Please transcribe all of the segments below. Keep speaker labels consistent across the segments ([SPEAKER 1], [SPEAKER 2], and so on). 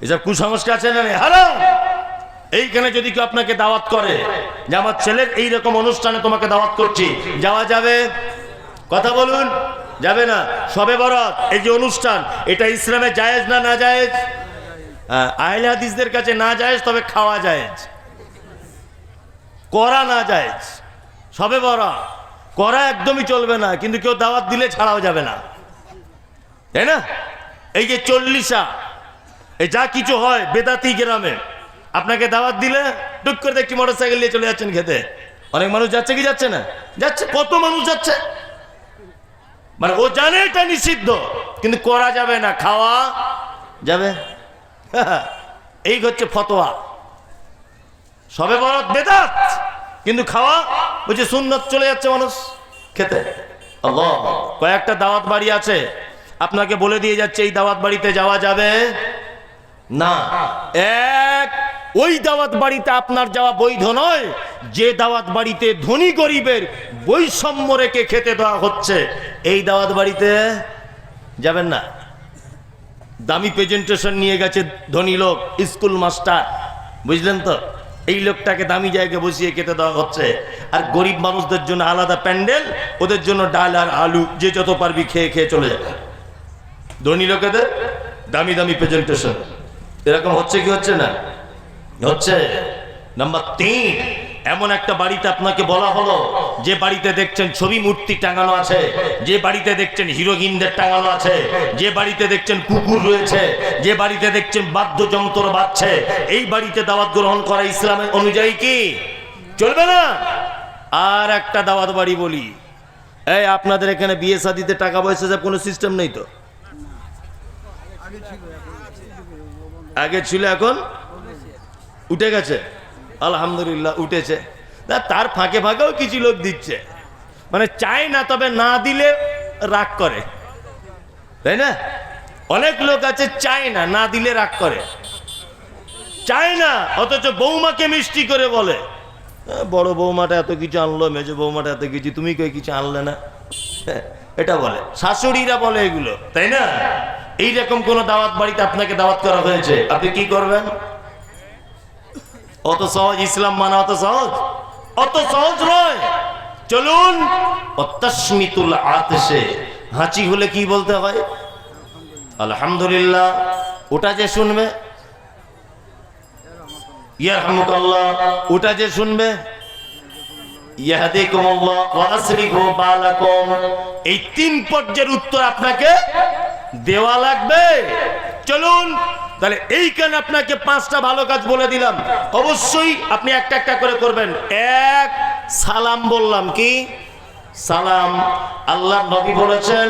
[SPEAKER 1] এসব কুসংস্কার আছে না হারাম এইখানে যদি কেউ আপনাকে দাওয়াত করে যে আমার ছেলের এইরকম অনুষ্ঠানে তোমাকে দাওয়াত করছি যাওয়া যাবে? কথা বলুন যাবে না? সবে বরাত এই যে অনুষ্ঠান এটা ইসলামে জায়েজ না না জায়েজ? হ্যাঁ, আহলে হাদিসদের কাছে না জায়েজ তবে খাওয়া জায়েজ। করা না জায়েজ। সবে বরা করা একদমই চলবে না কিন্তু কেউ দাওয়াত দিলে ছাড়াও যাবে না। তাই না? এই যে চল্লিশা এই যা কিছু হয় বেদাতি গ্রামে। আপনাকে দাওয়াত দিলে টুক করে দেখছি মোটর সাইকেল নিয়ে চলে যাচ্ছেন খেতে। অনেক মানুষ যাচ্ছে কি যাচ্ছে না? যাচ্ছে, কত মানুষ যাচ্ছে? মানে ও জানে এটা নিষিদ্ধ, কিন্তু করা যাবে না, খাওয়া যাবে। এই হচ্ছে ফতোয়া। সবে বরত বেদাত, কিন্তু খাওয়া বলছে সুন্নত চলে যাচ্ছে মানুষ খেতে। কয়েকটা দাওয়াত বাড়ি আছে। আপনাকে বলে দিয়ে যাচ্ছে, এই দাওয়াত বাড়িতে যাওয়া যাবে না। এক, ওই দাওয়াত বাড়িতে আপনার যাওয়া বৈধ নয়। যে দাওয়াত বাড়িতে ধনী গরিবের বৈষম্য রেখে খেতে দেওয়া হচ্ছে, এই দাওয়াত বাড়িতে যাবেন না। দামি প্রেজেন্টেশন নিয়ে গেছে ধনী লোক স্কুল মাস্টার বুঝলেন তো? এই লোকটাকে দামি জায়গায় বসিয়ে খেতে দেওয়া হচ্ছে। আর গরিব মানুষদের জন্য আলাদা প্যান্ডেল, ওদের জন্য ডাল আর আলু, যে যত পারবি খেয়ে খেয়ে চলে যাবে ধনী লোকেদের দামি দামি প্রেজেন্টেশন এরকম হচ্ছে কি হচ্ছে না? হচ্ছে? নাম্বার তিন, এমন একটা বাড়িতে আপনাকে বলা হলো, যে বাড়িতে দেখছেন ছবি মূর্তি টাঙানো আছে, যে বাড়িতে দেখছেন হিরোইনদের টাঙানো আছে, যে বাড়িতে দেখছেন কুকুর রয়েছে, যে বাড়িতে দেখছেন বাদ্যযন্ত্র বাজছে, এই বাড়িতে দাওয়াত গ্রহণ করা ইসলামের অনুযায়ী কি? চলবে না? আর একটা দাওয়াত বাড়ি বলি। এই আপনাদের এখানে বিয়ে শাদিতে টাকা পয়সা কোনো সিস্টেম নেই তো? আগে ছিল এখন উঠে গেছে। আলহামদুলিল্লাহ উঠেছে। তার ফাঁকে ফাঁকেও কিছু লোক দিচ্ছে। মানে চায় না তবে না দিলে রাগ করে। তাই না? অনেক লোক আছে চায় না না দিলে রাগ করে। চায় না অথচ বৌমাকে মিষ্টি করে বলে। বড় বৌমাটা এত কিছু আনলো মেজো বৌমাটা এত কিছু তুমি কই কিছু আনলে না? হ্যাঁ, এটা বলে। শাশুড়িরা বলে এগুলো, তাই না? এইরকম কোন দাওয়াত বাড়িতে আপনাকে দাওয়াত করা হয়েছে, আপনি কি করবেন? অত সহজ, ইসলাম মানা অত সহজ? অত সহজ নয়। চলুন হাঁচি হলে কি বলতে হয়? আলহামদুলিল্লাহ, ওটা যে শুনবে। ইয়ারহামুকাল্লাহ, ওটা যে শুনবে। এই তিন পর্যায়ের উত্তর আপনাকে দেওয়া লাগবে। চলুন, তাহলে এইখানে আপনাকে পাঁচটা ভালো কাজ বলে দিলাম। অবশ্যই আপনি একটা একটা করে করবেন। এক, সালাম বললাম কি? সালাম। আল্লাহ নবী বলেছেন,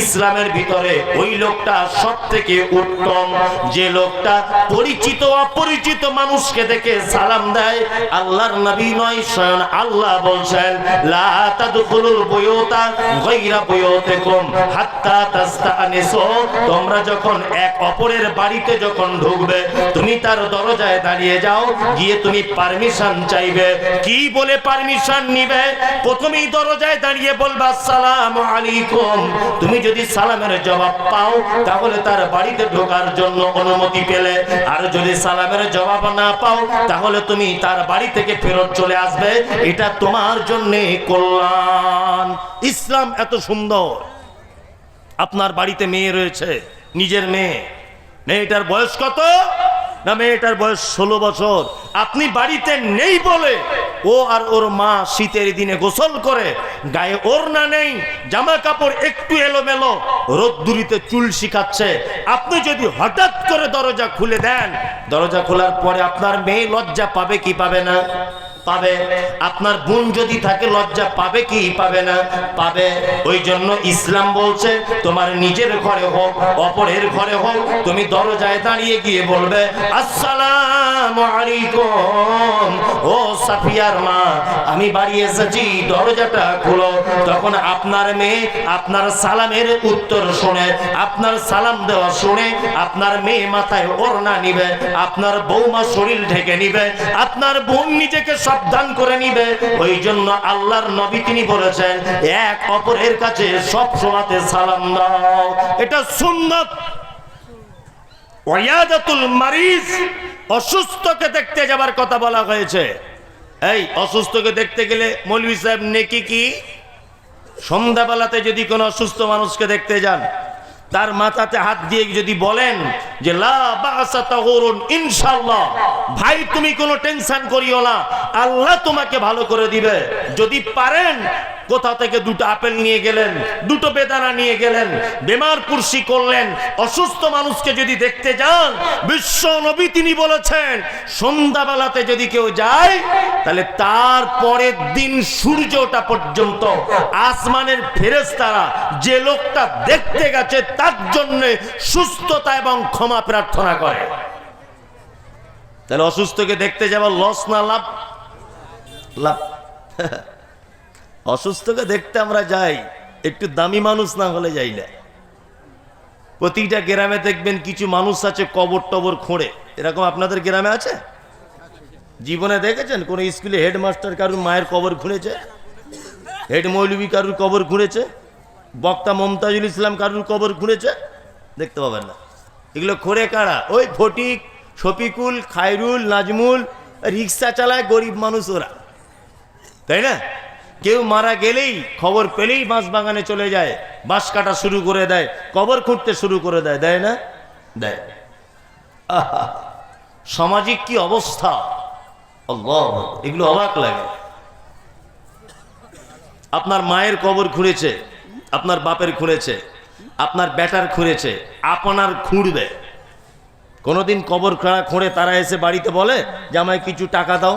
[SPEAKER 1] ইসলামের ভিতরে ওই লোকটা সব থেকে উত্তম। যে লোকটা পরিচিত, অপরিচিত মানুষকে দেখে সালাম দেয়, আল্লাহর নবী নয়, স্বয়ং আল্লাহ বলছেন তোমরা যখন এক অপরের বাড়িতে যখন ঢুকবে, তুমি তার দরজায় দাঁড়িয়ে যাও, গিয়ে তুমি পারমিশন চাইবে। কি বলে পারমিশন নিবে? প্রথমেই দরজায় দাঁড়িয়ে বলবা আসসালামু আলাইকুম। তুমি যদি সালামের জবাব পাও, তাহলে তার বাড়িতে ঢোকার জন্য অনুমতি পেলে। আর যদি সালামের জবাব না পাও, তাহলে তুমি তার বাড়ি থেকে ফেরত চলে আসবে। এটা তোমার জন্য কল্যাণ। ইসলাম এত সুন্দর। আপনার বাড়িতে মেয়ে রয়েছে, নিজের মেয়ে। মেয়েটার বয়স কত? না, মেয়েটার বয়স ষোলো বছর। আপনি বাড়িতে নেই বলে ও আর ওর মা শীতের দিনে গোসল করে, গায়ে ওর না নেই জামা কাপড় একটু এলোমেলো, রোদ্দুরিতে চুল শিখাচ্ছে। আপনি যদি হঠাৎ করে দরজা খুলে দেন, দরজা খোলার পরে আপনার মেয়ে লজ্জা পাবে কি পাবে না? পাবে। আপনার বোন যদি থাকে, লজ্জা পাবে কি? পাবে না। পাবে। ওই জন্য ইসলাম বলছে, তোমার নিজের ঘরে হোক, অপরের ঘরে হোক, তুমি দরজায় দাঁড়িয়ে গিয়ে বলবে, আসসালাম আলাইকুম। ও সাফিয়ার মা, আমি বাড়ি এসেছি, দরজাটা খুলো। তখন আপনার মেয়ে আপনার সালামের উত্তর শুনে, আপনার সালাম দেওয়া শুনে, আপনার মেয়ে মাথায় ওড়না নিবে, আপনার বৌমা শরীর ঢেকে নিবে, আপনার বোন নিজেকে সাবধান করে নিবে। ওই জন্য আল্লাহর নবী তিনি বলেছেন, এক অপরের কাছে সব সময়তে সালাম দাও। এটা মারিজ, অসুস্থকে দেখতে যাবার কথা বলা হয়েছে। এই অসুস্থকে দেখতে গেলে মৌলভী সাহেব নেকি কি? সন্ধ্যাবেলাতে যদি কোনো অসুস্থ মানুষকে দেখতে যান তার মাথাতে হাত দিয়ে যদি বলেন যে তাহুরুন ভাই, তুমি কোনো টেনশন করিও না। আল্লাহ তোমাকে ভালো করে দিবে। যদি পারেন কোথা থেকে দুটো আপেল নিয়ে গেলেন? দুটো বেদানা নিয়ে গেলেন? বেমার পুরসি করলেন? অসুস্থ মানুষকে যদি দেখতে যান, বিশ্ব নবী তিনি বলেছেন, সন্ধ্যাবেলাতে যদি কেউ যায়, তাহলে তার পরের দিন সূর্য ওঠা পর্যন্ত আসমানের ফেরেশতারা যে লোকটা দেখতে গেছে, তার জন্য সুস্থতা এবং ক্ষমা প্রার্থনা করে। তাহলে অসুস্থকে দেখতে যাওয়ার লস না লাভ? লাভ। অসুস্থকে দেখতে আমরা যাই, একটু দামি মানুষ না হলে যাই না। প্রতিটা গ্রামে দেখবেন কিছু মানুষ আছে কবর টবর খোঁড়ে। এরকম আপনাদের গ্রামে আছে? জীবনে দেখেছেন কোন স্কুলে হেডমাস্টার কারুর মায়ের কবর খুঁড়েছে? হেড মৌলবী কারুর কবর খুঁড়েছে? বক্তা মমতাজুল ইসলাম কারুর কবর খুঁড়েছে? দেখতে পাবেন না। এগুলো খোঁড়ে কারা? ওই ফটিক, শফিকুল, খায়রুল, নাজমুল, রিক্সা চালায় গরিব মানুষ ওরা। তাই না? কেউ মারা গেলেই খবর পেলেই বাঁশ বাগানে চলে যায়, বাঁশ কাটা শুরু করে দেয়, কবর খুঁড়তে শুরু করে দেয় দেয় না? দেয়। সামাজিক কি অবস্থা? এগুলো অবাক লাগে। আপনার মায়ের কবর খুঁড়েছে, আপনার বাপের খুঁড়েছে, আপনার বেটার খুঁড়েছে, আপনার খুঁড়বে। কোনোদিন কবর খোঁড়া খুঁড়ে তারা এসে বাড়িতে বলে যে আমায় কিছু টাকা দাও?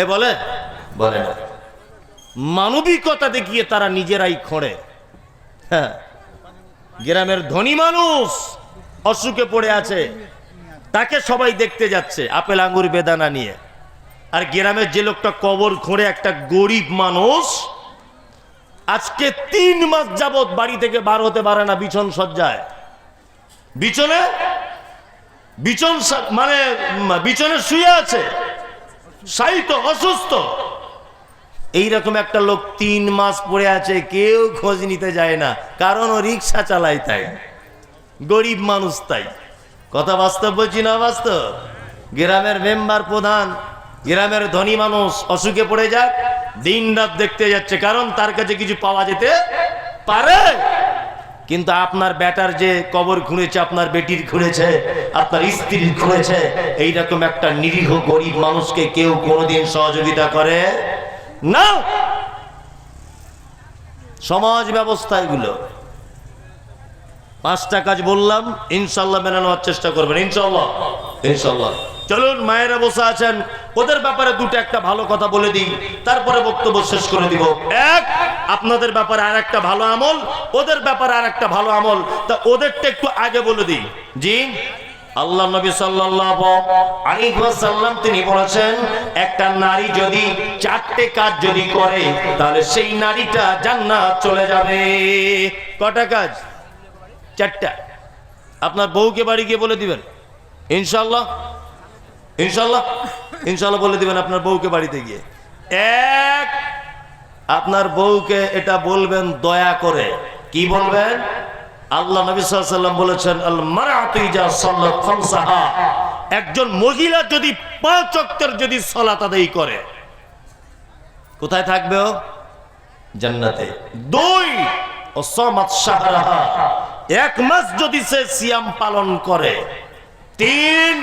[SPEAKER 1] এ বলে বলে না। মানবিকতা দেখিয়ে তারা নিজেরাই খোঁড়ে। হ্যাঁ। গ্রামের ধনী মানুষ অসুখে পড়ে আছে। তাকে সবাই দেখতে যাচ্ছে আপেল আঙ্গুর বেদানা নিয়ে। আর গ্রামের যে লোকটা কবর খোঁড়ে একটা গরিব মানুষ, আজকে তিন মাস যাবৎ বাড়ি থেকে বার হতে পারে না, বিছন সজ্জায়। বিছনে? বিছন মানে বিছনে শুয়ে আছে। সাহিত্য অসুস্থ। এইরকম একটা লোক তিন মাস পড়ে আছে, কেউ খোঁজ নিতে যায় না। কারণ ও রিক্সা চালায় তাই। গরিব মানুষ তাই। কথা বাস্তব বলছি না বাস্তব? গ্রামের মেম্বার প্রধান, গ্রামের ধনী মানুষ অসুখে পড়ে যাক, দিন রাত দেখতে যাচ্ছে, কারণ তার কাছে কিছু পাওয়া যেতে পারে। কিন্তু আপনার বেটার যে কবর খুঁড়েছে, আপনার বেটির খুঁড়েছে, আপনার স্ত্রীর খুঁড়েছে, এইরকম একটা নিরীহ গরিব মানুষকে কেউ কোনোদিন সহযোগিতা করে না! সমাজ ব্যবস্থা এগুলো। পাঁচটা কাজ বললাম, ইনশাল্লাহ মেনে নেওয়ার চেষ্টা করবেন, ইনশাল্লাহ। ইনশাল্লাহ। চলুন, মায়েরা বসে আছেন। ওদের ব্যাপারে দুটো একটা ভালো কথা বলে দিই, তারপরে বক্তব্য শেষ করে দিব। এক, আপনাদের ব্যাপারে আর একটা ভালো আমল, ওদের ব্যাপারে আর একটা ভালো আমল। তা ওদেরটা একটু আগে বলে দিই। জি? আল্লাহ নবী সাল্লাল্লাহু আলাইহি ওয়াসাল্লাম তিনি বলেছেন, একটা নারী যদি চারটে কাজ যদি করে, তাহলে সেই নারীটা জান্নাত চলে যাবে। কটা কাজ? চারটা। আপনার বউকে বাড়ি গিয়ে বলে দিবেন? ইনশাল্লাহ ইনশাল্লাহ ইনশাল্লাহ বলে দিবেন আপনার বউকে বাড়িতে গিয়ে। এক, আপনার বউকে এটা বলবেন দয়া করে। কি বলবেন? আল্লাহ নবী সাল্লাম বলেছেন একজন মহিলা যদি পাঁচ ওয়াক্তের যদি সালাত আদায় করে, কোথায় থাকবে ও? জান্নাতে। দুই এক মাস যদি সে সিয়াম পালন করে, তিন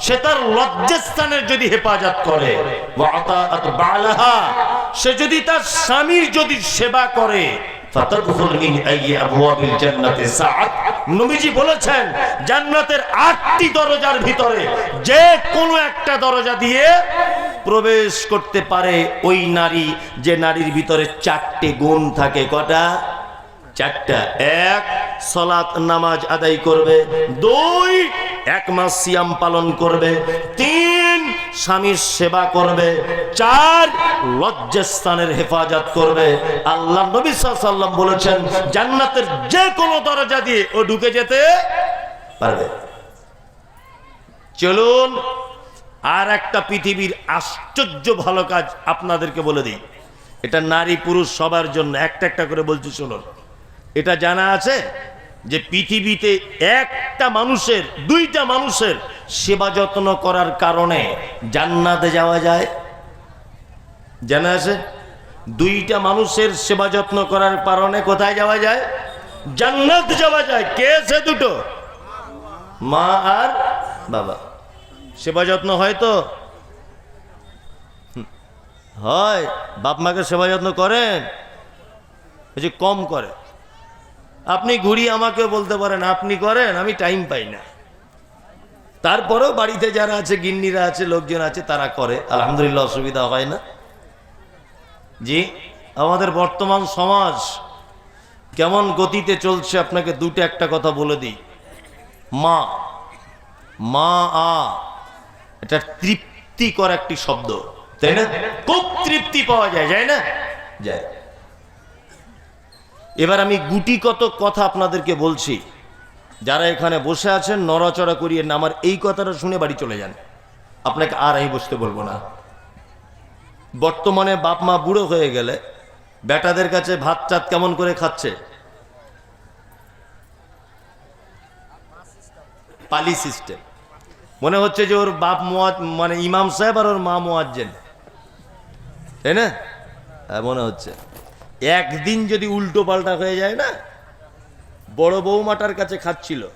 [SPEAKER 1] সে তার লজ্জাস্থানের যদি হেফাজত করে সে যদি তার স্বামীর যদি সেবা করে বলেছেন, জান্নাতের আটটি দরজার ভিতরে একটা দরজা দিয়ে প্রবেশ করতে পারে ওই নারী। যে নারীর ভিতরে চারটে গুণ থাকে, কটা? চারটা। এক, সলাত, নামাজ আদায় করবে। দুই, এক মাস সিয়াম পালন করবে। তিন স্বামীর সেবা করবে, চার লজ্জাস্থানের হেফাজত করবে। আল্লাহ নবী সাল্লাম বলেছেন, জান্নাতের যে কোনো দরজা দিয়ে ও ঢুকে যেতে পারবে। চলুন, আর একটা পৃথিবীর আশ্চর্য ভালো কাজ আপনাদেরকে বলে দিই। এটা নারী পুরুষ সবার জন্য, একটা একটা করে বলছি, শুনুন। এটা জানা আছে? যে পৃথিবীতে একটা মানুষের, দুইটা মানুষের সেবা যত্ন করার কারণে জান্নাতে যাওয়া যায়? জানা আছে? দুইটা মানুষের সেবা যত্ন করার কারণে কোথায় যাওয়া যায়? জান্নাত যাওয়া যায়। কে সে দুটো? মা আর বাবা। সেবা যত্ন হয় তো? হয়। বাপ মাকে সেবা যত্ন করেন? কম করে। আপনি ঘুরি আমাকে বলতে পারেন, আপনি করেন, আমি টাইম পাই না। তারপরেও বাড়িতে যারা আছে, গিন্নিরা আছে, লোকজন আছে, তারা করে। আলহামদুলিল্লাহ, অসুবিধা হয় না। জি, আমাদের বর্তমান সমাজ কেমন গতিতে চলছে, আপনাকে দুটো একটা কথা বলে দিই। মা মা আ, এটা তৃপ্তিকর একটি শব্দ। তাই না? খুব তৃপ্তি পাওয়া যায় যায় না? যায়। এবার আমি গুটি কত কথা আপনাদেরকে বলছি। যারা এখানে বসে আছেন নড়াচড়া করিয়ে না আমার এই কথাটা শুনে বাড়ি চলে যান। আপনাকে আর আমি বসতে বলব না। বর্তমানে বাপ মা বুড়ো হয়ে গেলে বেটাদের কাছে ভাত চাত কেমন করে খাচ্ছে? পালি সিস্টেম। মনে হচ্ছে যে ওর বাপ মোয়াজ মানে ইমাম সাহেব আর ওর মা মোয়াজ্জেন। তাই না? হ্যাঁ, মনে হচ্ছে। একদিন যদি উল্টো পাল্টা হয়ে যায় না, বড় বৌমাটার কাছে খাচ্ছিল।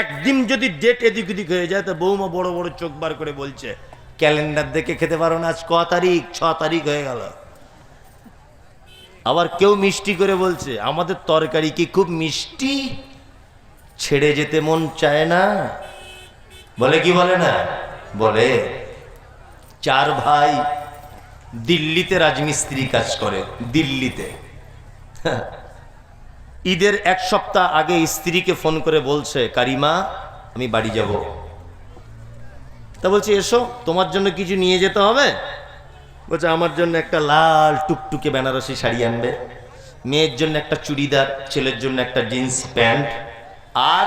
[SPEAKER 1] একদিন যদি ডেট এদিক ওদিক হয়ে যায়, তো বৌমা বড় বড় চোখ বার করে বলছে, ক্যালেন্ডার দেখে খেতে পারো না, আজ ক তারিখ? ছ তারিখ হয়ে গেল। আবার কেউ মিষ্টি করে বলছে, আমাদের তরকারি কি খুব মিষ্টি? ছেড়ে যেতে মন চায় না। বলে কি বলে না? বলে, চার ভাই দিল্লিতে রাজমিস্ত্রি কাজ করে, দিল্লিতে। ঈদের এক সপ্তাহ আগে স্ত্রীকে ফোন করে বলছে, কারিমা, আমি বাড়ি যাব। তা বলছে, এসো, তোমার জন্য কিছু নিয়ে যেতে হবে? বলছে, আমার জন্য একটা লাল টুকটুকে বেনারসি শাড়ি আনবে, মেয়ের জন্য একটা চুড়িদার, ছেলের জন্য একটা জিন্স প্যান্ট, আর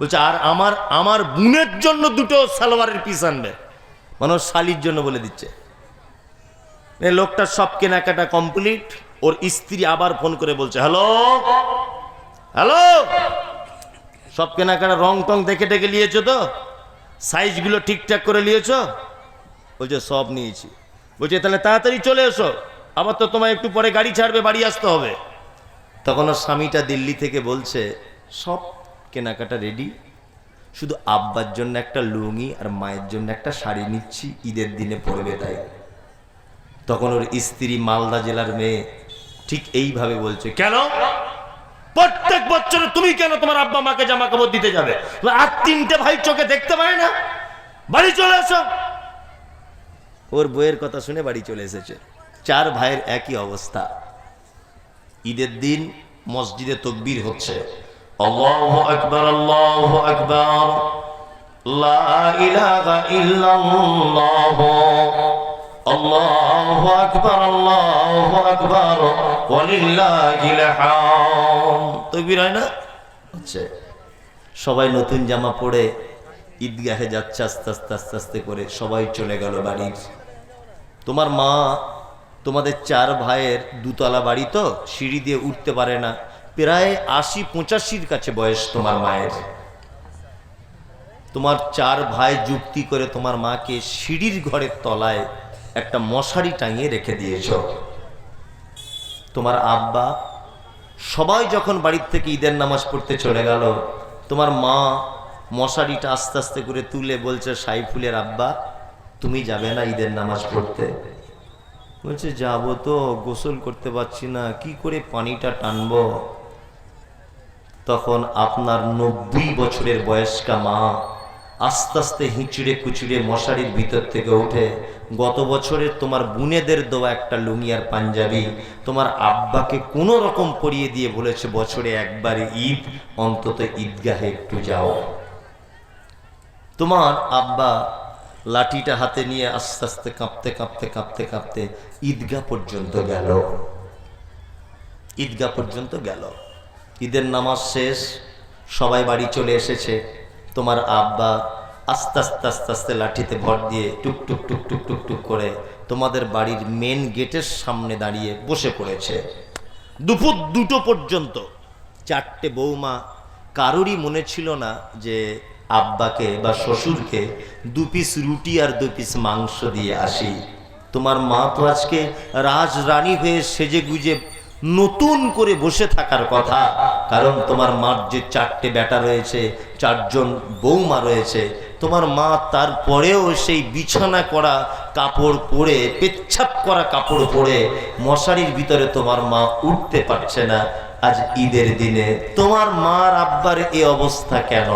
[SPEAKER 1] বলছে, আর আমার আমার বোনের জন্য দুটো সালোয়ারের পিস আনবে। মানুষ শালির জন্য বলে দিচ্ছে। লোকটার সব কেনাকাটা কমপ্লিট ওর স্ত্রী আবার ফোন করে বলছে হ্যালো হ্যালো সব কেনাকাটা রং টং দেখে টেকে নিয়েছো তো? সাইজগুলো ঠিকঠাক করে নিয়েছো? বলছে, সব নিয়েছি। বলছে, তাহলে তাড়াতাড়ি চলে এসো। আবার তো তোমায় একটু পরে গাড়ি ছাড়বে, বাড়ি আসতে হবে। তখন ওর স্বামীটা দিল্লি থেকে বলছে, সব কেনাকাটা রেডি শুধু আব্বার জন্য একটা লুঙ্গি আর মায়ের জন্য একটা শাড়ি নিচ্ছি, ঈদের দিনে পরবে তাই। তখন ওর স্ত্রী মালদা জেলার মেয়ে ঠিক এইভাবে বলছে, কেন? প্রত্যেক বছরে তুমি কেন তোমার আব্বা মাকে জামা কাপড় দিতে যাবে? আর তিনটে ভাই চোখে দেখতে পায় না। বাড়ি চলে এসো। ওর বইয়ের কথা শুনে বাড়ি চলে এসেছে। চার ভাইয়ের একই অবস্থা। ঈদের দিন মসজিদে তকবীর হচ্ছে। আল্লাহু আকবার আল্লাহু আকবার, লা ইলাহা ইল্লাল্লাহ। আল্লাহু আকবার আল্লাহু আকবার ওয়ালিল্লাহিল হাম হয় না? হচ্ছে সবাই নতুন জামা পরে ঈদগাহে যাচ্ছে, আস্তে আস্তে আস্তে আস্তে করে সবাই চলে গেল বাড়ির। তোমার মা, তোমাদের চার ভাইয়ের দুতলা বাড়ি তো, সিঁড়ি দিয়ে উঠতে পারে না। প্রায় আশি, পঁচাশির কাছে বয়স তোমার মায়ের। তোমার চার ভাই যুক্তি করে তোমার মাকে সিঁড়ির ঘরের তলায় একটা মশারি টাঙিয়ে রেখে দিয়েছ। তোমার আব্বা সবাই যখন বাড়ির থেকে ঈদের নামাজ পড়তে চলে গেল, তোমার মা মশারিটা আস্তে আস্তে করে তুলে বলছে, সাইফুলের আব্বা, তুমি যাবে না ঈদের নামাজ পড়তে? বলছে, যাব তো, গোসল করতে পারছি না, কি করে পানিটা টানবো? তখন আপনার নব্বই বছরের বয়স্কা মা আস্তে আস্তে হিঁচড়ে কুচড়ে মশারির ভিতর থেকে উঠে, গত বছরের তোমার বুনেদের দেওয়া একটা লুঙ্গি আর পাঞ্জাবি তোমার আব্বাকে কোনো রকম পরিয়ে দিয়ে বলেছে বছরে একবার ঈদ, অন্তত ঈদগাহে একটু যাও। তোমার আব্বা লাঠিটা হাতে নিয়ে আস্তে আস্তে কাঁপতে কাঁপতে কাঁপতে কাঁপতে ঈদগাহ পর্যন্ত গেল। ঈদগাহ পর্যন্ত গেল। ঈদের নামাজ শেষ, সবাই বাড়ি চলে এসেছে। তোমার আব্বা আস্তে আস্তে আস্তে আস্তে লাঠিতে ভর দিয়ে টুক টুক টুক টুক টুক টুক করে তোমাদের বাড়ির মেন গেটের সামনে দাঁড়িয়ে বসে পড়েছে। দুপুর দুটো পর্যন্ত
[SPEAKER 2] চারটে বৌমা কারোরই মনে ছিল না যে আব্বাকে বা শ্বশুরকে দু পিস রুটি আর দু পিস মাংস দিয়ে আসি। তোমার মা তো আজকে রাজরানী হয়ে সেজে গুজে নতুন করে বসে থাকার কথা। কারণ তোমার মার যে চারটে বেটা রয়েছে, চারজন বৌমা রয়েছে, তোমার মা তারপরেও সেই বিছানা করা কাপড় পরে, পেচ্ছাপ করা কাপড় পরে মশারির ভিতরে তোমার মা উঠতে পারছে না। আজ ঈদের দিনে তোমার মার আব্বার এ অবস্থা কেন?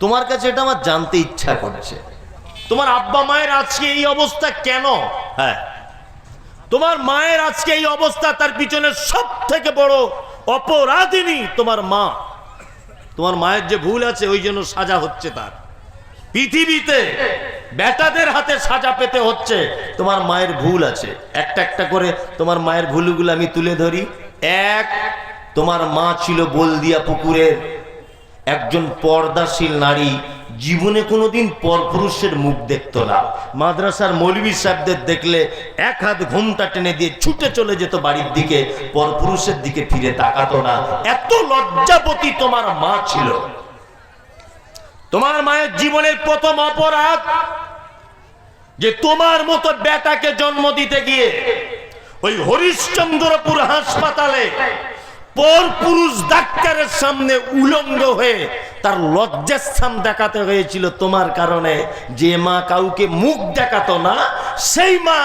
[SPEAKER 2] তোমার কাছে এটা আমার জানতে ইচ্ছা করছে।
[SPEAKER 1] তোমার আব্বা মায়ের আজকে এই অবস্থা কেন?
[SPEAKER 2] হ্যাঁ।
[SPEAKER 1] তোমার মায়ের আজকে এই অবস্থা, তার পিছনে সব থেকে বড় অপরাধিনী তোমার মা। তোমার মায়ের যে ভুল আছে, ওই জন্য সাজা হচ্ছে তার। পৃথিবীতে বেটাদের হাতে সাজা পেতে হচ্ছে,
[SPEAKER 2] তোমার মায়ের ভুল আছে। একটা একটা করে তোমার মায়ের ভুলগুলো আমি তুলে ধরি। এক, তোমার মা ছিল বলদিয়া পুকুরের একজন পর্দাশীল নারী জীবনে কোনোদিন পরপুরুষের মুখ দেখতো না। মাদ্রাসার মৌলবী সাহেবদের দেখলে এক হাত ঘুমটা টেনে দিয়ে ছুটে চলে যেত বাড়ির দিকে, পরপুরুষের দিকে ফিরে তাকাতো না।
[SPEAKER 1] এত লজ্জাপতি তোমার মা ছিল। তোমার মায়ের জীবনের প্রথম অপরাধ যে তোমার মতো বেটাকে জন্ম দিতে গিয়ে ওই হরিশ্চন্দ্রপুর হাসপাতালে পর পুরুষ ডাক্তারের সামনে উলঙ্গ হয়ে তার লজ্জার লজ্জাস্থান দেখাতে হয়েছিল তোমার কারণে। যে মা কাউকে মুখ দেখাতো না, সেই মা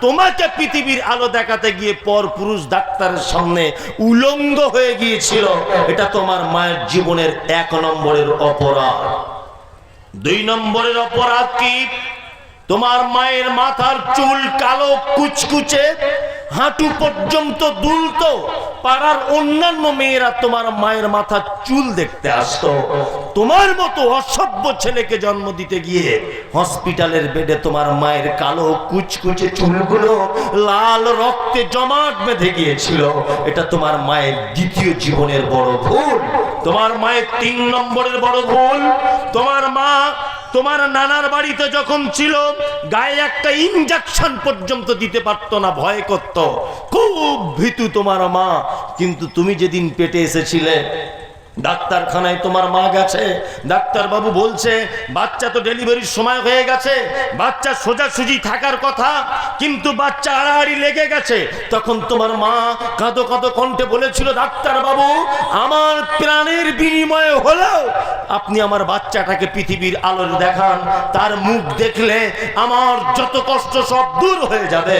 [SPEAKER 1] তোমাকে পৃথিবীর আলো দেখাতে গিয়ে পর পুরুষ ডাক্তারের সামনে উলঙ্গ হয়ে গিয়েছিল। এটা তোমার মায়ের জীবনের এক নম্বরের অপরাধ। দুই নম্বরের অপরাধ কি? তোমার মায়ের মাথার চুল কালো কুচকুচে, হাঁটু পর্যন্ত দুলতো পাড়ার অন্যান্য মেয়েরা তোমার মায়ের মাথার চুল দেখতে আসতো। তোমার মতো অসভ্য ছেলেকে জন্ম দিতে গিয়ে হসপিটালের বেডে তোমার মায়ের কালো কুচকুচে চুলগুলো লাল রক্তে জমাট বেঁধে গিয়েছিল। এটা তোমার মায়ের দ্বিতীয় জীবনের বড় ভুল। তোমার মায়ের তিন নম্বরের বড় ভুল। তোমার মা তোমার নানার বাড়িতে যখন ছিল, গায়ে একটা ইনজেকশন পর্যন্ত দিতে পারত না, ভয় করত। খুব ভীতু তোমার মা, কিন্তু তুমি যেদিন পেটে এসেছিলে ডাক্তারখানায় তোমার মা গেছে। ডাক্তার বাবু বলছে, বাচ্চা তো ডেলিভারির সময় হয়ে গেছে, বাচ্চা সোজাসুজি থাকার কথা, কিন্তু বাচ্চা আড়াআড়ি লেগে গেছে। তখন তোমার মা কাঁদো কাঁদো কণ্ঠে বলেছিল ডাক্তার বাবু আমার প্রাণের বিনিময়ে হলেও আপনি আমার বাচ্চাটাকে পৃথিবীর আলোর দেখান, তার মুখ দেখলে আমার যত কষ্ট সব দূর হয়ে যাবে।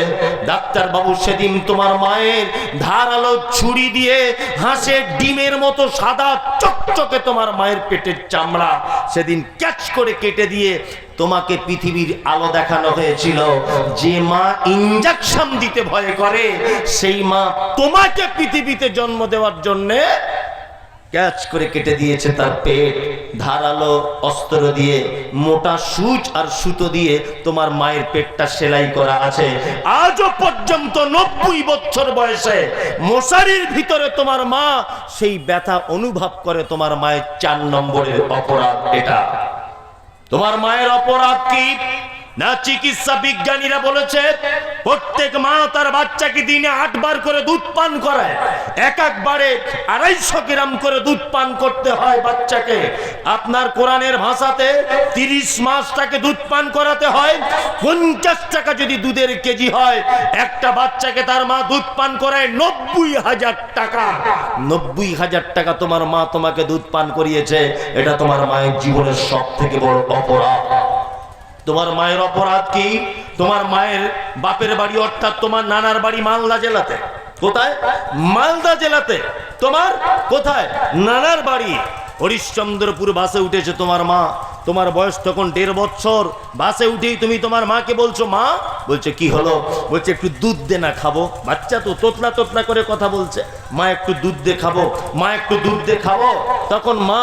[SPEAKER 1] ডাক্তার বাবু সেদিন তোমার মায়ের ধারালো ছুরি দিয়ে হাঁসের ডিমের মতো সাদা চকচকে তোমার মায়ের পেটের চামড়া সেদিন ক্যাচ করে কেটে দিয়ে তোমাকে পৃথিবীর আলো দেখানো হয়েছিল। যে মা ইঞ্জেকশন দিতে ভয় করে, সেই মা তোমাকে পৃথিবীতে জন্ম দেওয়ার জন্যে
[SPEAKER 2] ক্যাচ করে কেটে দিয়েছে তার পেট। ধারালো অস্ত্র দিয়ে, মোটা সুচ আর সুতো দিয়ে তোমার মায়ের পেটটা সেলাই করা আছে।
[SPEAKER 1] আজও পর্যন্ত নব্বই বছর বয়সে মশারির ভিতরে তোমার মা, সেই ব্যথা অনুভব করে তোমার মায়ের চার নম্বরের অপরাধ এটা। তোমার মায়ের অপরাধ কি? না, চিকিৎসা বিজ্ঞানীরা বলেছে, প্রত্যেক মা তার বাচ্চাকে দিনে আটবার করে দুধ পান করায়। এক একবারে আড়াইশো গ্রাম করে দুধ পান করতে হয় বাচ্চাকে। আপনার কোরআনের ভাষাতে তিরিশ মাস তাকে দুধ পান করাতে হয়, পঞ্চাশ টাকা যদি দুধের কেজি হয়, একটা বাচ্চাকে তার মা দুধ পান করায় নব্বই হাজার টাকা। নব্বই হাজার টাকা তোমার মা তোমাকে দুধ পান করিয়েছে, এটা তোমার মায়ের জীবনের সব থেকে বড় অপরাধ। তোমার মায়ের অপরাধ কি? তোমার মায়ের বাপের বাড়ি অর্থাৎ তোমার নানার বাড়ি মালদা জেলাতে। কোথায়? মালদা জেলাতে। তোমার? কোথায়? নানার বাড়ি। হরিশ্চন্দ্রপুর বাসে উঠেছে তোমার মা। তোমার বয়স তখন দেড় বছর। বাসে উঠেই তুমি তোমার মাকে বলছো, মা। বলছে, কি হলো? বলছে, একটু দুধ দে না, খাব। বাচ্চা তো তোতলা তোতলা করে কথা বলছে, মা, একটু দুধ দে, খাব। মা, একটু দুধ দে, খাব? তখন মা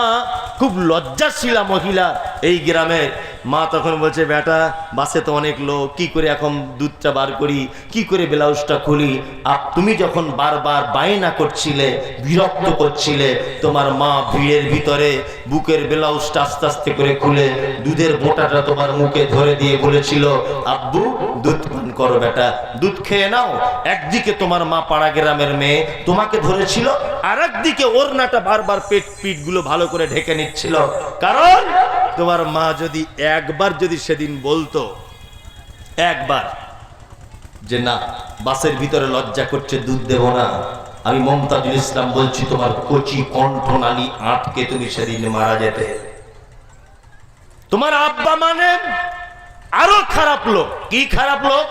[SPEAKER 1] খুব লজ্জাশীলা মহিলা এই গ্রামে মা তখন বলছে, বেটা, বাসে তো অনেক লোক, কি করে এখন দুধটা বার করি? কি করে ব্লাউজটা খুলি? আর তুমি যখন বারবার বায়না করছিলে, বিরক্ত করছিলে, তোমার মা ভিড়ের ভিতরে বুকের ব্লাউজটা আস্তে আস্তে করে খুলে দুধের বোটাটা তোমার মুখে ধরে দিয়ে বলেছিল, আব্বু, দুধ
[SPEAKER 2] করো বেটা, দুধ খেয়ে নাও। একদিকে তোমার মা পাড়া গ্রামের মেয়ে তোমাকে ধরেছিল
[SPEAKER 1] আর একদিকে ওড়নাটা বারবার পেট পিঠগুলো ভালো করে ঢেকে নিচ্ছিল। কারণ তোমার মা যদি একবার যদি সেদিন বলতো, একবার
[SPEAKER 2] যে না, বাসের ভিতরে লজ্জা করছে, দুধ দেব না। আমি মমতাজুল ইসলাম বলছি, তোমার কচি কণ্ঠনালী আটকে তুমি সেদিন মারা যেতে।
[SPEAKER 1] তোমার আব্বা মানে আরও খারাপ লোক। কি খারাপ লোক?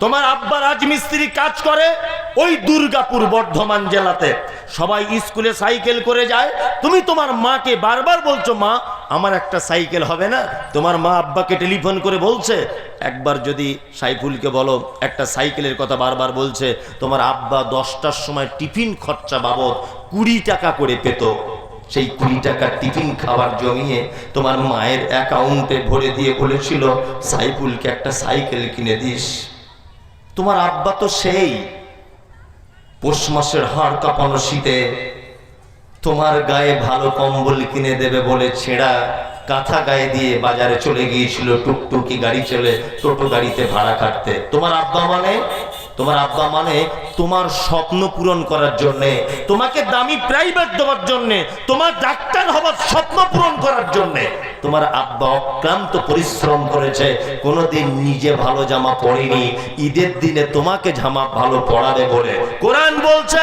[SPEAKER 1] তোমার আব্বা রাজমিস্ত্রি কাজ করে ওই দুর্গাপুর বর্ধমান জেলাতে। সবাই স্কুলে সাইকেল করে যায়। তুমি তোমার মাকে বারবার বলছো, মা, আমার একটা সাইকেল হবে না? তোমার মা আব্বাকে টেলিফোন করে বলছে, একবার যদি সাইফুলকে বলো, একটা সাইকেলের কথা বারবার বলছে, তোমার আব্বা দশটার সময় টিফিন খরচা বাবদ কুড়ি টাকা করে পেত।
[SPEAKER 2] সেই কুড়ি টাকা টিফিন খাবার জমিয়ে তোমার মায়ের অ্যাকাউন্টে ভরে দিয়ে বলেছিল, সাইফুলকে একটা সাইকেল কিনে দিস। তোমার আব্বা তো সেই। পৌষ মাসের হাড় কাঁপানো শীতে তোমার গায়ে ভালো কম্বল কিনে দেবে বলে ছেঁড়া কাঁথা গায়ে দিয়ে বাজারে চলে গিয়েছিল টুকটুকি গাড়ি চলে টোটো গাড়িতে ভাড়া কাটতে তোমার আব্বা মানে? তোমার আব্বা মানে তোমার স্বপ্ন পূরণ করার জন্যে,
[SPEAKER 1] তোমাকে দামি প্রাইভেট দেওয়ার জন্য, তোমার ডাক্তার হবার স্বপ্ন পূরণ করার জন্য।
[SPEAKER 2] তোমার আব্বা অক্লান্ত পরিশ্রম করেছে, কোনোদিন নিজে ভালো জামা পরেনি ঈদের দিনে তোমাকে জামা ভালো পরাবে বলে।
[SPEAKER 1] কোরআন বলছে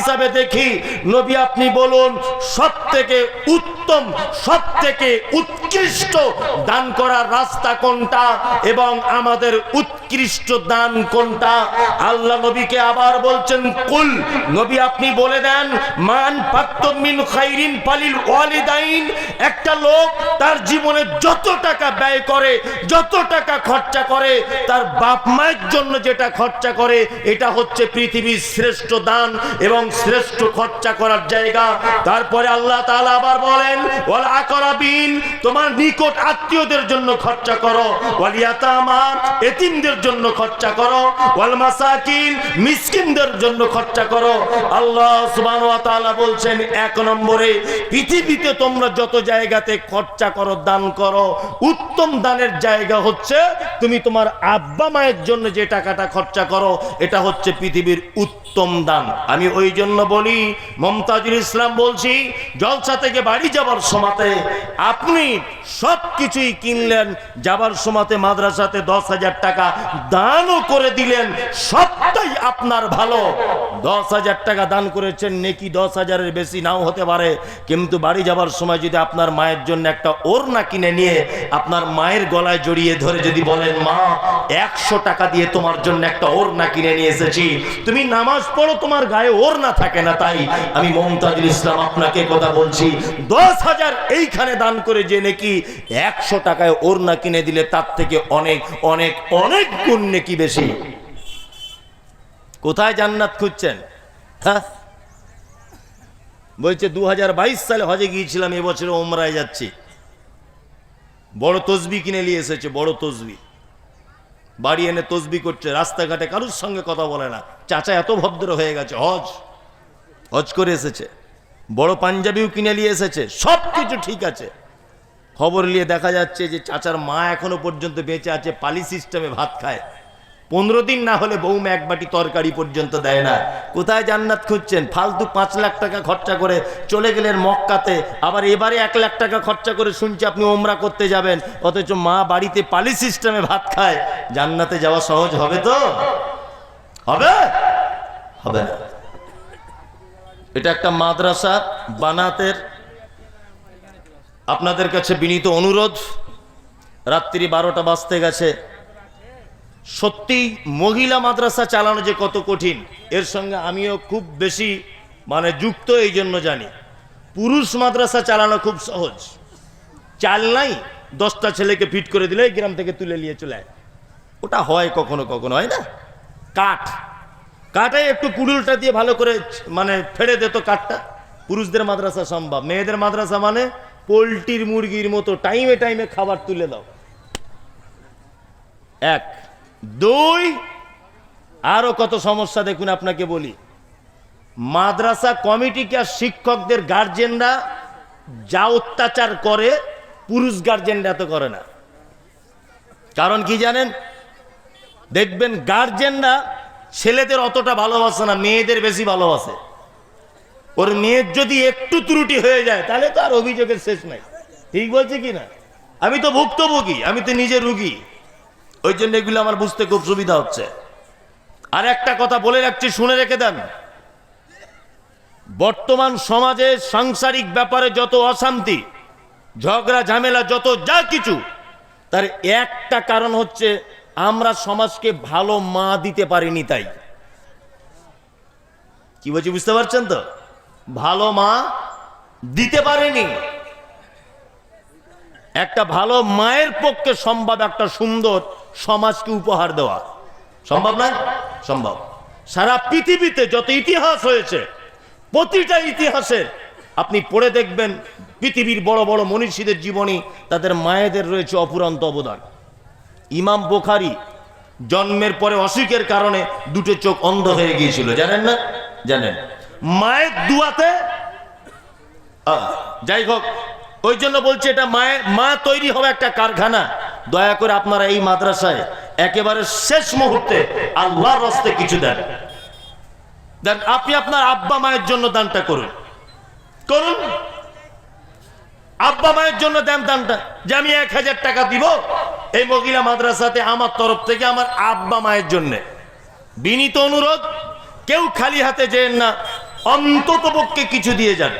[SPEAKER 1] হিসাবে দেখি। নবী আপনি বলুন সব থেকে উত্তম সব থেকে উৎকৃষ্ট দান করার রাস্তা কোনটা এবং আমাদের উৎকৃষ্ট দান কোনটা? আল্লাহ নবীকে আবার বলছেন, কুল নবী আপনি বলে দেন, মান মিন খাইরিন পালিল ওয়ালিদাইন একটা লোক তার জীবনে যত টাকা ব্যয় করে, যত টাকা খরচা করে, তার বাপ মায়ের জন্য যেটা খরচা করে, এটা হচ্ছে পৃথিবীর শ্রেষ্ঠ দান এবং শ্রেষ্ঠ খরচা করার জায়গা। তারপরে আল্লাহ তাআলা আবার বলেন তোমার নিকট আত্মীয়দের জন্য খরচা করো। এতিমদের জন্য খরচা করো। মিসকিনদের জন্য খরচা করো। আল্লাহ বলছেন, এক নম্বরে, পৃথিবীতে তোমরা যত জায়গাতে খরচা করো, দান করো, উত্তম দানের জায়গা হচ্ছে তুমি তোমার আব্বা মায়ের জন্য যে টাকাটা খরচা করো, এটা হচ্ছে পৃথিবীর উত্তম দান। আমি ওই জন্য বলি, মমতাজুল ইসলাম বলছি, জলসা থেকে বাড়ি যাবার সময়তে আপনি সব কিছুই কিনলেন, যাবার সময়তে মাদ্রাসাতে দশ হাজার টাকা দানও করে দিলেন, সবটাই আপনার ভালো। দশ হাজার টাকা দান করেছেন, নেকি দশ হাজারের বেশি নাও হতে পারে। কিন্তু বাড়ি যাবার সময় যদি আপনার মায়ের জন্য একটা ওড়না কিনে নিয়ে আপনার মায়ের গলায় জড়িয়ে ধরে যদি বলেন, মা, একশো টাকা দিয়ে তোমার জন্য একটা ওড়না কিনে নিয়ে এসেছি। তুমি নামাজ পড়ো, তোমার গায়ে ওড়না থাকে না তাই। আমি মমতাজুল ইসলাম আপনাকে কথা বলছি, দশ হাজার এইখানে দান করে যে নাকি একশো টাকায় ওড়না কিনে দিলে তার থেকে অনেক অনেক অনেক গুণ নাকি বেশি। কোথায় জান্নাত খুঁজছেন? হ্যাঁ? বলছে দু হাজার সালে হজে গিয়েছিলাম এবছরে ওমরায় যাচ্ছি। বড় তসবি কিনে নিয়ে এসেছে, বড় তসবি। বাড়ি এনে তসবি করছে, রাস্তাঘাটে কারুর সঙ্গে কথা বলে না। চাচা এত ভদ্র হয়ে গেছে, হজ হজ করে এসেছে। বড় পাঞ্জাবিও কিনে নিয়ে এসেছে, সব কিছু ঠিক আছে। খবর নিয়ে দেখা যাচ্ছে যে চাচার মা এখনও পর্যন্ত বেঁচে আছে, পালি সিস্টেমে ভাত খায়। পনেরো দিন না হলে বৌমা এক বাটি তরকারি পর্যন্ত দেয় না। কোথায় জান্নাত খুঁজছেন? ফালতু পাঁচ লাখ টাকা খরচা করে চলে গেলেন মক্কাতে, আবার এবারে এক লাখ টাকা খরচা করে শুনছি আপনি ওমরা করতে যাবেন, অথচ মা বাড়িতে পালি সিস্টেমে ভাত খায়। জান্নাতে যাওয়া সহজ হবে তো? হবে? হবে না। এটা একটা মাদ্রাসা, বানাতের আপনাদের কাছে বিনীত অনুরোধ। রাত্রি বারোটা বাজতে গেছে। সত্যি মহিলা মাদ্রাসা চালানো যে কত কঠিন, এর সঙ্গে আমিও খুব বেশি মানে যুক্ত এই জন্য জানি। পুরুষ মাদ্রাসা চালানো খুব সহজ। চাল নাই, দশটা ছেলেকে ফিট করে দিলে গ্রাম থেকে তুলে নিয়ে চলে
[SPEAKER 2] ওটা হয় কখনো কখনো, হয় না?
[SPEAKER 1] কাঠ। কাঠে একটু কুড়ুলটা দিয়ে ভালো করে মানে ফেড়ে দিত কাঠটা। পুরুষদের মাদ্রাসা সম্ভব। মেয়েদের মাদ্রাসা মানে পোলট্রির, মুরগির মতো টাইমে টাইমে খাবার তুলে দাও। এক। দুই। আরও কত সমস্যা দেখুন আপনাকে বলি। মাদ্রাসা কমিটিকে আর শিক্ষকদের গার্জেনরা যা অত্যাচার করে, পুরুষ গার্জেনরা তো করে না। কারণ কি জানেন? দেখবেন গার্জেনরা ছেলেদের অতটা ভালোবাসে না, মেয়েদের বেশি ভালোবাসে। ওর মেয়ের যদি একটু ত্রুটি হয়ে যায়, তাহলে তো আর অভিযোগের শেষ নাই। ঠিক বলছে কি না? আমি তো ভুক্তভোগী, আমি তো নিজে রুগী। ওই জন্য এগুলো আমার বুঝতে খুব সুবিধা হচ্ছে। আর একটা কথা বলে রাখছি, শুনে রেখে দেন। বর্তমান সমাজে সাংসারিক ব্যাপারে যত অশান্তি, ঝগড়া, ঝামেলা, যত যা কিছু, তার একটা কারণ হচ্ছে আমরা সমাজকে ভালো মা দিতে পারিনি তাই। কি বলছি, বুঝতে পারছেন তো? ভালো মা দিতে পারেনি। একটা ভালো মায়ের পক্ষে সম্ভব, একটা সুন্দর সমাজকে উপহার দেওয়া। সম্ভব না? সম্ভব। সারা পৃথিবীতে যত ইতিহাস হয়েছে, প্রতিটা ইতিহাসের আপনি পড়ে দেখবেন, পৃথিবীর বড় বড় মনীষীদের জীবনী, তাদের মায়েদের রয়েছে অপুরন্ত অবদান। ইমাম বোখারি জন্মের পরে অসুখের কারণে দুটো চোখ অন্ধ হয়ে গিয়েছিল, জানেন না? জানেন। মায়ের দুয়াতে যাই হোক, ওই জন্য বলছে এটা মায়ের, মা তৈরি হবে একটা কারখানা। দয়া করে আপনারা এই মাদ্রাসায় একেবারে শেষ মুহূর্তে আল্লাহর রাস্তে কিছু দেন। দেন, আপনি আপনার আব্বা মায়ের জন্য দানটা করুন। করুন? আব্বা মায়ের জন্য দেন দানটা, যে আমি এক হাজার টাকা দিব। এই মহিলা মাদ্রাসাতে আমার তরফ থেকে আমার আব্বা মায়ের জন্য বিনীত অনুরোধ, কেউ খালি হাতে যেন না অন্তত পক্ষে কিছু দিয়ে যান।